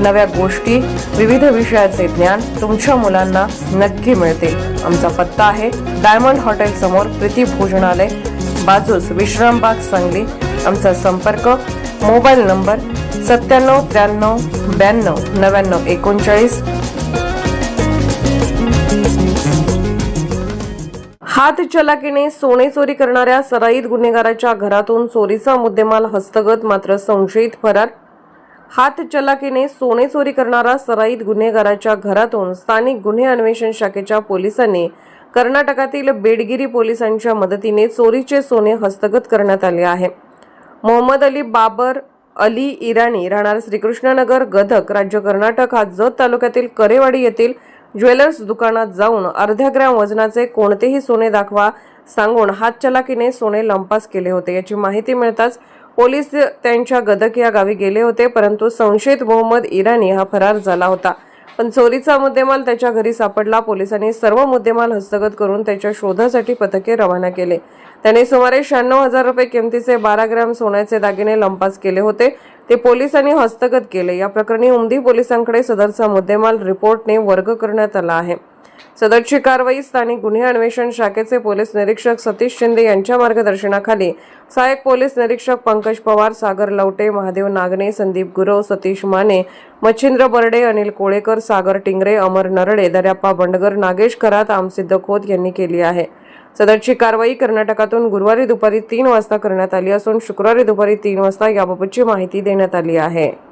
नव्या गोष्टी विविध विषयाचे ज्ञान तुमच्या मुलांना नक्की मिळतील आमचा पत्ता आहे डायमंड हॉटेल समोर प्रीती भोजनालय बाजूस विश्रामबाग सांगली. आमचा संपर्क मोबाईल नंबर सत्त्याण्णव त्र्याण्णव ब्याण्णव नव्याण्णव एकोणचाळीस. हात चलाकीने सोने चोरी करणाऱ्या सराईत गुन्हेगाराच्या घरातून चोरीचा मुद्देमाल हस्तगत मात्र संशयित फरार हात चलाकीने सोने चोरी करणारा सराईत गुन्हेगाराच्या घरातून स्थानिक गुन्हे अन्वेषण शाखेच्या पोलिसांनी कर्नाटकातील बेडगिरी पोलिसांच्या मदतीने चोरीचे सोने हस्तगत करण्यात आले आहे. मोहम्मद अली बाबर अली इराणी राहणार श्रीकृष्णनगर गदक राज्य कर्नाटक हा जत तालुक्यातील करेवाडी येथील ज्वेलर्स दुकानात जाऊन अर्ध्या ग्रॅम वजनाचे कोणतेही सोने दाखवा सांगून हातचलाकीने सोने लंपास केले होते. याची माहिती मिळताच पोलीस त्यांच्या गदक या गावी गेले होते परंतु संशयित मोहम्मद इराणी हा फरार झाला होता. पण चोरीचा मुद्देमाल त्याच्या घरी सापडला. पोलिसांनी सर्व मुद्देमाल हस्तगत करून त्याच्या शोधासाठी पथके रवाना केले. त्याने सुमारे शहाण्णव हजार रुपये किमतीचे बारा ग्रॅम सोन्याचे दागिने लंपास केले होते. ते पोलिसांनी हस्तगत केले. या प्रकरणी उमदी पोलिसांकडे सदरचा मुद्देमाल रिपोर्टने वर्ग करण्यात आला आहे. सदरची कारवाई स्थानिक गुन्हे अन्वेषण शाखेचे पोलीस निरीक्षक सतीश शिंदे यांच्या मार्गदर्शनाखाली. सहाय्यक पोलीस निरीक्षक पंकज पवार सागर लवटे महादेव नागने संदीप गुरव सतीश माने मच्छिंद्र बर्डे अनिल कोळेकर सागर टिंगरे अमर नरडे दर्याप्पा बंडगर नागेश खरात आमसिद्ध खोत यांनी केली आहे. सदरची कारवाई कर्नाटकातून गुरुवारी दुपारी तीन वाजता करण्यात आली असून शुक्रवारी दुपारी तीन वाजता याबाबतची माहिती देण्यात आली आहे.